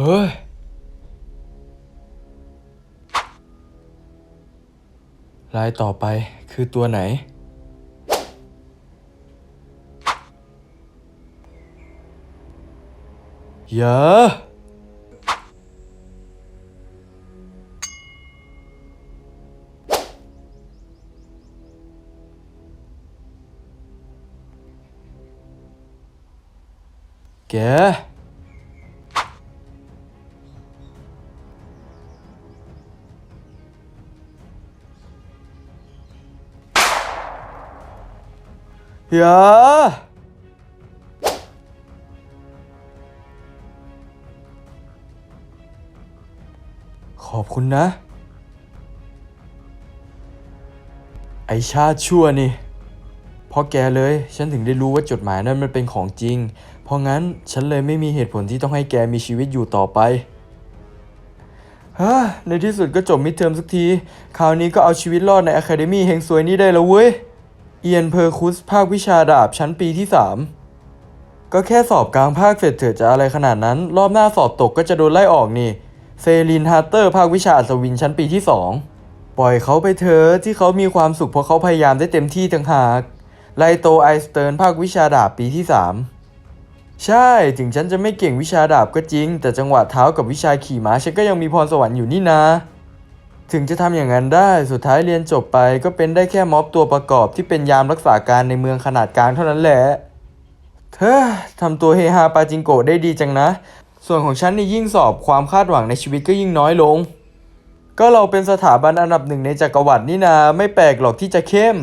เฮ้ย ลายต่อไปคือตัวไหนอย่าแก อย่าขอบคุณนะ ไอชาติชั่วนี่เพราะแกเลย ฉันถึงได้รู้ว่าจดหมายนั้นมันเป็นของจริง เพราะงั้นฉันเลยไม่มีเหตุผลที่ต้องให้แกมีชีวิตอยู่ต่อไปฮ่าในที่สุดก็จบมิดเทอมสักที คราวนี้ก็เอาชีวิตรอดในอะคาเดมี่เฮงซวยนี่ได้แล้วเว้ย เอียนเพอร์คุสภาควิชาดาบชั้นปีที่ 3 ก็แค่สอบกลางภาคเสร็จเถอะจะอะไรขนาดนั้น รอบหน้าสอบตกก็จะโดนไล่ออกนี่ เซรินฮาร์เตอร์ภาควิชาอัศวินชั้นปีที่ 2 ปล่อยเขาไปเถอะที่เขามีความสุขเพราะเขาพยายามได้เต็มที่ต่างหากไลโตไอสเติร์นภาควิชาดาบปีที่ 3 ใช่ถึงฉันจะไม่เก่งวิชาดาบก็จริง แต่จังหวะเท้ากับวิชาขี่ม้าฉันก็ยังมีพรสวรรค์อยู่นี่นา ถึงจะทำอย่างนั้นได้สุดท้ายเรียนจบไปก็เป็นได้แค่ม็อบตัวประกอบที่เป็นยามรักษาการในเมืองขนาดกลางเท่านั้นแหละเธอทำตัวเฮฮาปาจิงโกะได้ดีจังนะ ส่วนของฉันนี่ยิ่งสอบความคาดหวังในชีวิตก็ยิ่งน้อยลง ก็เราเป็นสถาบันอันดับหนึ่งในจักรวรรดินี่นาไม่แปลกหรอกที่จะเข้ม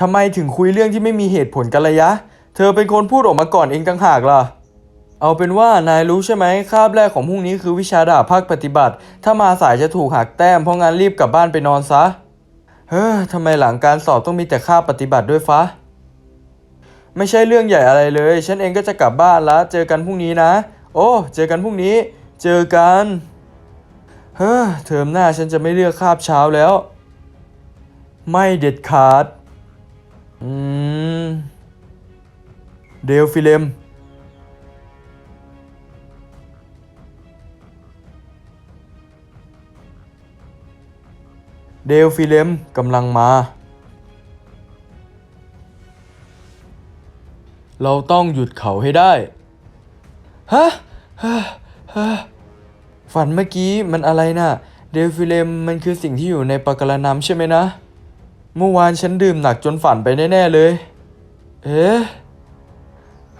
ทำไมถึงคุยเรื่องที่ไม่มีเหตุผลกันระยะ เธอเป็นคนพูดออกมาก่อนเองต่างหากล่ะ เอาเป็นว่านายรู้ใช่ไหมคาบแรกของพรุ่งนี้คือวิชาดาบภาคปฏิบัติ ถ้ามาสายจะถูกหักแต้มเพราะงั้นรีบกลับบ้านไปนอนซะ เฮ้อทำไมหลังการสอบต้องมีแต่คาบปฏิบัติด้วยฟะไม่ใช่เรื่องใหญ่อะไรเลย ฉันเองก็จะกลับบ้านแล้วเจอกันพรุ่งนี้นะ โอ้ เจอกันพรุ่งนี้ เจอกัน เฮ้อ เทอมหน้าฉันจะไม่เลือกคาบเช้าแล้ว ไม่เด็ดขาด อืม เดลฟิเลม เดลฟิเลมกำลังมา เราต้องหยุดเขาให้ได้ ฮะ ฮะ ฮะ ฝันเมื่อกี้มันอะไรนะ่ะ เดลฟิเลมมันคือสิ่งที่อยู่ในปากกาน้ำใช่ไหมนะ เมื่อวานฉันดื่มหนักจนฝันไปแน่ๆเลย เอ๊ะ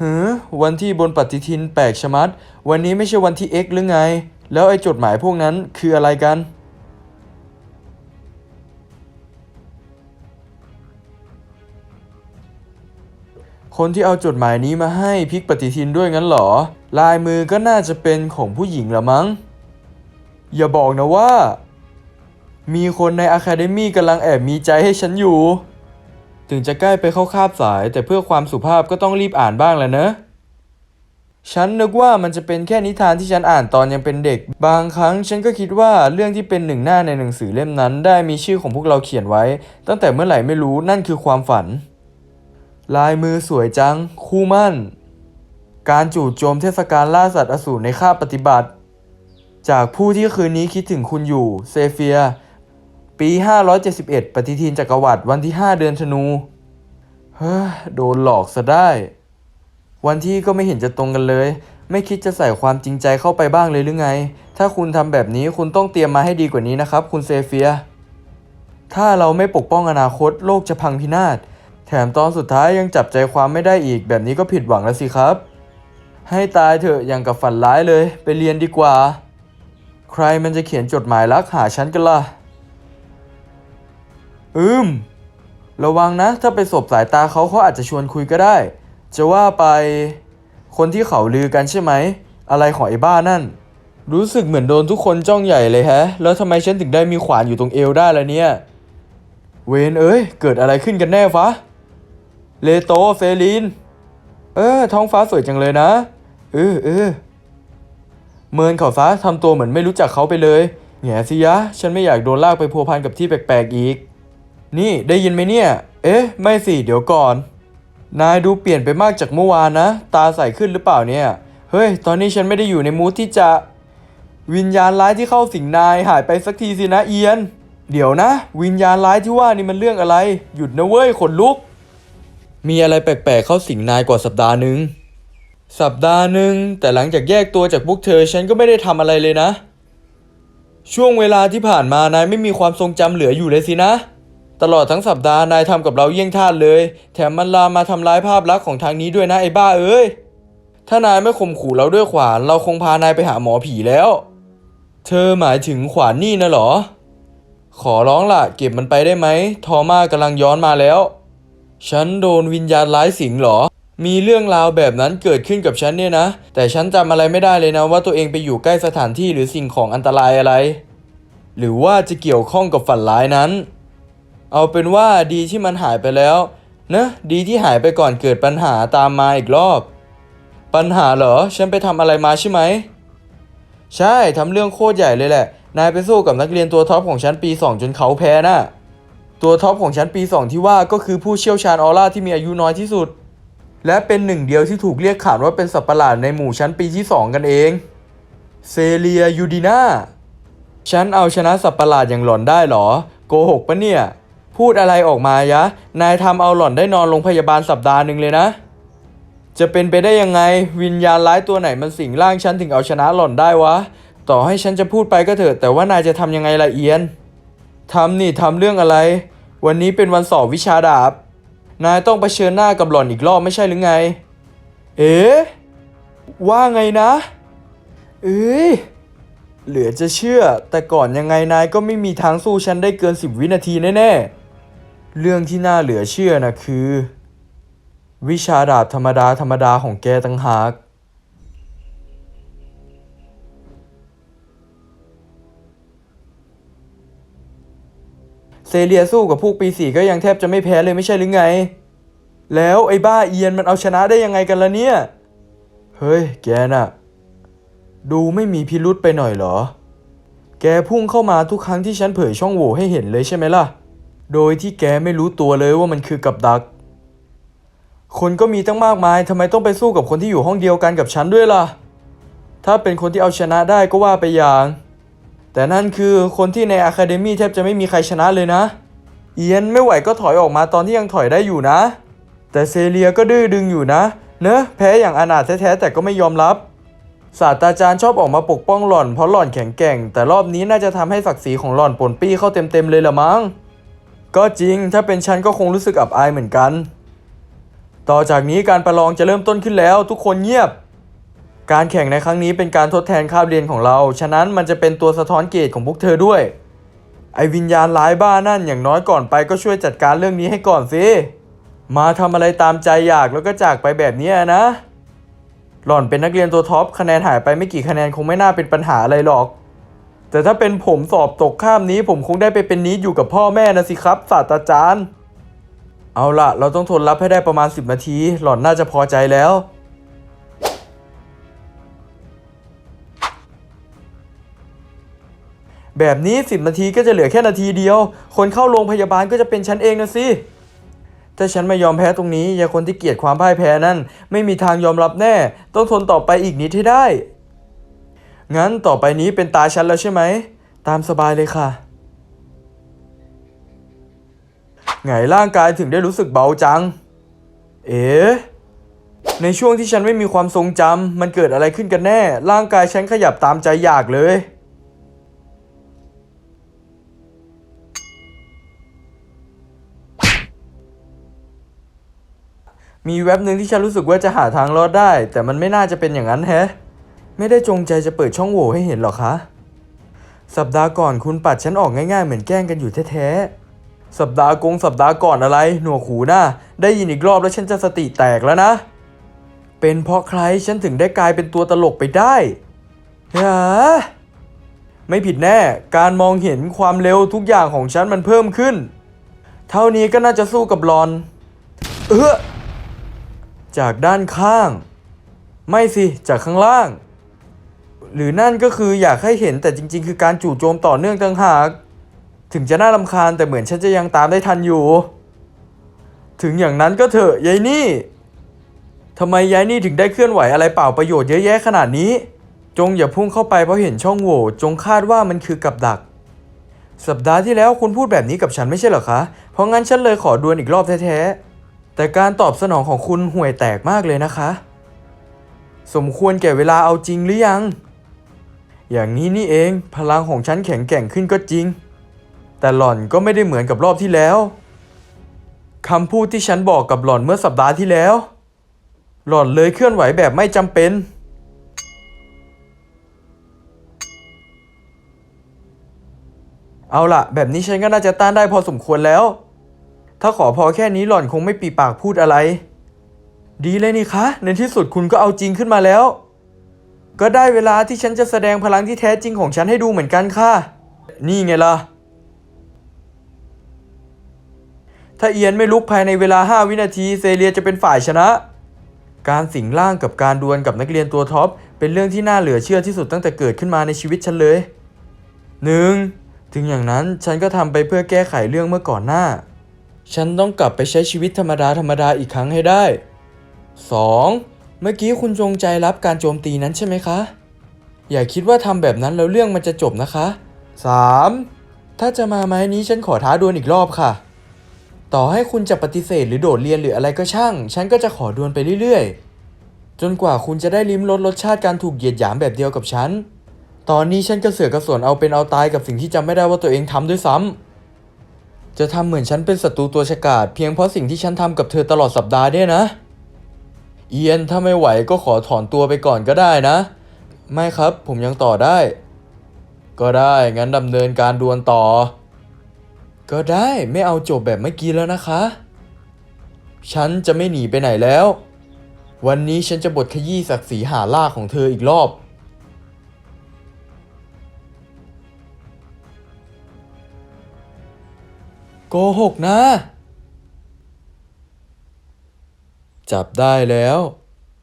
หือวันที่บนปฏิทินแปลกชะมัด วันนี้ไม่ใช่วันที่ X หรือไง แล้วไอ้จดหมายพวกนั้นคืออะไรกัน คนที่เอาจดหมายนี้มาให้พิกปฏิทินด้วยงั้นเหรอ ลายมือก็น่าจะเป็นของผู้หญิงละมั้ง อย่าบอกนะว่า มีคนในอะคาเดมี่กำลังแอบมีใจให้ฉันอยู่ ถึงจะใกล้ไปเข้าคาบสาย แต่เพื่อความสุภาพก็ต้องรีบอ่านบ้างแหละเนอะฉันนึกว่ามันจะเป็นแค่นิทานที่ฉันอ่านตอนยังเป็นเด็ก บางครั้งฉันก็คิดว่าเรื่องที่เป็นหนึ่งหน้าในหนังสือเล่มนั้น ได้มีชื่อของพวกเราเขียนไว้ ตั้งแต่เมื่อไหร่ไม่รู้นั่นคือความฝัน ลายมือสวยจัง คู่มั่น การจู่โจมเทศกาลล่าสัตว์อสูรในคาบปฏิบัติ จากผู้ที่คืนนี้คิดถึงคุณอยู่ เซเฟีย ปี 571 ปฏิทินจักรวรรดิวันที่ 5 เดือนธนู เฮ้อโดนหลอกซะได้ วันที่ก็ไม่เห็นจะตรงกันเลย ไม่คิดจะใส่ความจริงใจเข้าไปบ้างเลยหรือไง ถ้าคุณทำแบบนี้คุณต้องเตรียมมาให้ดีกว่านี้นะครับ คุณเซเฟีย ถ้าเราไม่ปกป้องอนาคตโลกจะพังพินาศ แถมตอนสุดท้ายยังจับใจความไม่ได้อีก แบบนี้ก็ผิดหวังแล้วสิครับ ให้ตายเถอะอย่างกับฝันร้ายเลย ไปเรียนดีกว่า ใครมันจะเขียนจดหมายรักหาฉันกันล่ะ อืม ระวังนะ ถ้าไปสบสายตาเขาเขาอาจจะชวนคุยก็ได้ จะว่าไป คนที่เขาลือกันใช่ไหม อะไรของไอ้บ้านั่น รู้สึกเหมือนโดนทุกคนจ้องใหญ่เลยแฮะ แล้วทำไมฉันถึงได้มีขวานอยู่ตรงเอวได้ล่ะเนี่ย เวนเอ้ย เกิดอะไรขึ้นกันแน่ฟะ เลโตเฟลิน เออ ท้องฟ้าสวยจังเลยนะ เออเออเมินเขาซะทำตัวเหมือนไม่รู้จักเขาไปเลยแง่สิยะ ฉันไม่อยากโดนลากไปพัวพันกับที่แปลกๆอีก นี่ได้ยินไหมเนี่ย เอ๊ะ ไม่สิ เดี๋ยวก่อน นายดูเปลี่ยนไปมากจากเมื่อวานนะ ตาใสขึ้นหรือเปล่าเนี่ย เฮ้ย ตอนนี้ฉันไม่ได้อยู่ในมูทที่จะ วิญญาณร้ายที่เข้าสิงนายหายไปสักทีสินะเอียน เดี๋ยวนะ วิญญาณร้ายที่ว่านี่มันเรื่องอะไร หยุดนะเว้ยขนลุก มีอะไรแปลกๆเข้าสิงนายกว่าสัปดาห์หนึ่งสัปดาห์หนึ่งแต่หลังจากแยกตัวจากพวกเธอฉันก็ไม่ได้ทำอะไรเลยนะ ช่วงเวลาที่ผ่านมานายไม่มีความทรงจำเหลืออยู่เลยสินะ ตลอดทั้งสัปดาห์นายทำกับเราเยี่ยงทาสเลย แถมมันลามมาทำร้ายภาพลักษณ์ของทางนี้ด้วยนะไอ้บ้าเอ้ยถ้านายไม่ข่มขู่เราด้วยขวาน เราคงพานายไปหาหมอผีแล้ว เธอหมายถึงขวานนี่นะหรอ ขอร้องล่ะ เก็บมันไปได้ไหมทอมากำลังย้อนมาแล้ว ฉันโดนวิญญาณร้ายสิงเหรอ มีเรื่องราวแบบนั้นเกิดขึ้นกับฉันเนี่ยนะ แต่ฉันจำอะไรไม่ได้เลยนะว่าตัวเองไปอยู่ใกล้สถานที่หรือสิ่งของอันตรายอะไร หรือว่าจะเกี่ยวข้องกับฝันร้ายนั้น เอาเป็นว่าดีที่มันหายไปแล้วนะดีที่หายไปก่อนเกิดปัญหาตามมาอีกรอบ ปัญหาเหรอ ฉันไปทำอะไรมาใช่ไหม ใช่ทำเรื่องโคตรใหญ่เลยแหละ นายไปสู้กับนักเรียนตัวท็อปของชั้นปี 2 จนเขาแพ้น่ะ ตัวท็อปของชั้นปี 2 ที่ว่าก็คือผู้เชี่ยวชาญออร่าที่มีอายุน้อยที่สุด และเป็นหนึ่งเดียวที่ถูกเรียกขานว่าเป็นสัตว์ประหลาดในหมู่ชั้นปีที่ 2 กันเองเซเลียยูดีนาฉันเอาชนะสัตว์ประหลาดอย่างหล่อนได้เหรอ โกหกปะเนี่ย พูดอะไรออกมายะ นายทำเอาหล่อนได้นอนโรงพยาบาลสัปดาห์หนึ่งเลยนะ จะเป็นไปได้ยังไงวิญญาณร้ายตัวไหนมันสิงร่างฉันถึงเอาชนะหล่อนได้วะ ต่อให้ฉันจะพูดไปก็เถอะแต่ว่านายจะทำยังไงละเอียน ทำนี่ทำเรื่องอะไร วันนี้เป็นวันสอบวิชาดาบ นายต้องเผชิญหน้ากับหล่อนอีกรอบไม่ใช่หรือไง เอ๊ะว่าไงนะ เอ้ยเหลือจะเชื่อ แต่ก่อนยังไงนายก็ไม่มีทางสู้ฉันได้เกิน10วินาทีแน่ๆ เรื่องที่น่าเหลือเชื่อนะคือ วิชาดาบธรรมดาธรรมดาของแกตั้งหาก เซเลียสู้กับพวกปีสี่ก็ยังแทบจะไม่แพ้เลยไม่ใช่หรือไง แล้วไอ้บ้าเอียนมันเอาชนะได้ยังไงกันละเนี่ย เฮ้ย แกน่ะ ดูไม่มีพิรุษไปหน่อยเหรอ แกพุ่งเข้ามาทุกครั้งที่ฉันเผยช่องโหว่ให้เห็นเลยใช่ไหมล่ะ โดยที่แกไม่รู้ตัวเลยว่ามันคือกับดัก คนก็มีตั้งมากมายทำไมต้องไปสู้กับคนที่อยู่ห้องเดียวกันกับฉันด้วยล่ะ ถ้าเป็นคนที่เอาชนะได้ก็ว่าไปอย่าง แต่นั่นคือคนที่ในอะคาเดมี่แทบจะไม่มีใครชนะเลยนะ เอียนไม่ไหวก็ถอยออกมาตอนที่ยังถอยได้อยู่นะ แต่เซเลียก็ดื้อดึงอยู่นะ เนอะแพ้อย่างอนาถแท้ๆแต่ก็ไม่ยอมรับ ศาสตราจารย์ชอบออกมาปกป้องหล่อนเพราะหล่อนแข็งแกร่ง แต่รอบนี้น่าจะทำให้ศักดิ์ศรีของหล่อนปนปี้เข้าเต็มๆเลยละมั้ง ก็จริงถ้าเป็นฉันก็คงรู้สึกอับอายเหมือนกัน ต่อจากนี้การประลองจะเริ่มต้นขึ้นแล้ว ทุกคนเงียบ การแข่งในครั้งนี้เป็นการทดแทนคาบเรียนของเรา ฉะนั้นมันจะเป็นตัวสะท้อนเกตของพวกเธอด้วย ไอวิญญาณร้ายบ้านั่นอย่างน้อยก่อนไปก็ช่วยจัดการเรื่องนี้ให้ก่อนสิ มาทำอะไรตามใจอยากแล้วก็จากไปแบบเนี้ยนะ หล่อนเป็นนักเรียนตัวท็อปคะแนนหายไปไม่กี่คะแนนคงไม่น่าเป็นปัญหาอะไรหรอก แต่ถ้าเป็นผมสอบตกข้ามนี้ ผมคงได้ไปเป็นนี้อยู่กับพ่อแม่นะสิครับ ศาสตราจารย์ เอาละเราต้องทนรับให้ได้ประมาณ 10 นาที หล่อนน่าจะพอใจแล้ว แบบนี้ 10 นาทีก็จะเหลือแค่นาทีเดียว คนเข้าโรงพยาบาลก็จะเป็นฉันเองนะสิถ้าฉันไม่ยอมแพ้ตรงนี้ยาคนที่เกลียดความพ่ายแพ้นั่นไม่มีทางยอมรับแน่ ต้องทนต่อไปอีกนิดให้ได้ งั้นต่อไปนี้เป็นตาฉันแล้วใช่ไหม ตามสบายเลยค่ะ ไงร่างกายถึงได้รู้สึกเบาจัง เอ๋ในช่วงที่ฉันไม่มีความทรงจำมันเกิดอะไรขึ้นกันแน่ ร่างกายฉันขยับตามใจอยากเลย มีเว็บหนึ่งที่ฉันรู้สึกว่าจะหาทางรอดได้ แต่มันไม่น่าจะเป็นอย่างนั้นแฮะ ไม่ได้จงใจจะเปิดช่องโหว่ให้เห็นหรอคะ สัปดาห์ก่อนคุณปัดฉันออกง่ายๆเหมือนแกล้งกันอยู่แท้ๆ สัปดาห์กงสัปดาห์ก่อนอะไร หนวกหูนะได้ยินอีกรอบแล้วฉันจะสติแตกแล้วนะ เป็นเพราะใครฉันถึงได้กลายเป็นตัวตลกไปได้ฮะไม่ผิดแน่ การมองเห็นความเร็วทุกอย่างของฉันมันเพิ่มขึ้น เท่านี้ก็น่าจะสู้กับรอน เออ จากด้านข้าง ไม่สิ จากข้างล่าง หรือนั่นก็คืออยากให้เห็นแต่จริง ๆ คือการจู่โจมต่อเนื่องต่างหาก ถึงจะน่ารำคาญแต่เหมือนฉันจะยังตามได้ทันอยู่ ถึงอย่างนั้นก็เถอะยายนี่ทำไมยายนี่ถึงได้เคลื่อนไหวอะไรเปล่าประโยชน์เยอะแยะขนาดนี้จจงอย่าพุ่งเข้าไปเพราะเห็นช่องโหว่จงคาดว่ามันคือกับดัก สัปดาห์ที่แล้วคุณพูดแบบนี้กับฉันไม่ใช่เหรอคะ เพราะงั้นฉันเลยขอดวลอีกรอบแท้ๆ แต่การตอบสนองของคุณห่วยแตกมากเลยนะคะ สมควรแก่เวลาเอาจริงหรือยัง อย่างนี้นี่เองพลังของฉันแข็งแกร่งขึ้นก็จริง แต่หล่อนก็ไม่ได้เหมือนกับรอบที่แล้วคำพูดที่ฉันบอกกับหล่อนเมื่อสัปดาห์ที่แล้ว หล่อนเลยเคลื่อนไหวแบบไม่จำเป็น เอาล่ะ แบบนี้ฉันก็น่าจะต้านได้พอสมควรแล้ว ถ้าขอพอแค่นี้หล่อนคงไม่ปีปากพูดอะไร ดีเลยนี่คะ ในที่สุดคุณก็เอาจริงขึ้นมาแล้ว ก็ได้เวลาที่ฉันจะแสดงพลังที่แท้จริงของฉันให้ดูเหมือนกันค่ะ นี่ไงล่ะ ถ้าเอียนไม่ลุกภายในเวลา 5 วินาทีเซเลียจะเป็นฝ่ายชนะ การสิงร่างกับการดวลกับนักเรียนตัวท็อป เป็นเรื่องที่น่าเหลือเชื่อที่สุดตั้งแต่เกิดขึ้นมาในชีวิตฉันเลยหนึ่งถึงอย่างนั้นฉันก็ทำไปเพื่อแก้ไขเรื่องเมื่อก่อนหน้า ฉันต้องกลับไปใช้ชีวิตธรรมดาธรรมดาอีกครั้งให้ได้ 2. เมื่อกี้คุณจงใจรับการโจมตีนั้นใช่ไหมคะ อย่าคิดว่าทำแบบนั้นแล้วเรื่องมันจะจบนะคะ 3. ถ้าจะมาไม้นี้ฉันขอท้าดวลอีกรอบค่ะ ต่อให้คุณจะปฏิเสธหรือโดดเรียนหรืออะไรก็ช่าง ฉันก็จะขอดวลไปเรื่อยๆ จนกว่าคุณจะได้ลิ้มรสรสชาติการถูกเหยียดหยามแบบเดียวกับฉัน ตอนนี้ฉันกระเสือกกระสนเอาเป็นเอาตายกับสิ่งที่จำไม่ได้ว่าตัวเองทำด้วยซ้ำ จะทำเหมือนฉันเป็นศัตรูตัวฉกาจเพียงเพราะสิ่งที่ฉันทำกับเธอตลอดสัปดาห์เนี่ยนะ เอียนถ้าไม่ไหวก็ขอถอนตัวไปก่อนก็ได้นะ ไม่ครับผมยังต่อได้ ก็ได้งั้นดำเนินการดวลต่อ ก็ได้ไม่เอาจบแบบเมื่อกี้แล้วนะคะ ฉันจะไม่หนีไปไหนแล้ว วันนี้ฉันจะบทขยี้ศักดิ์ศรีหาล่าของเธออีกรอบ โกหกนะ จับได้แล้ว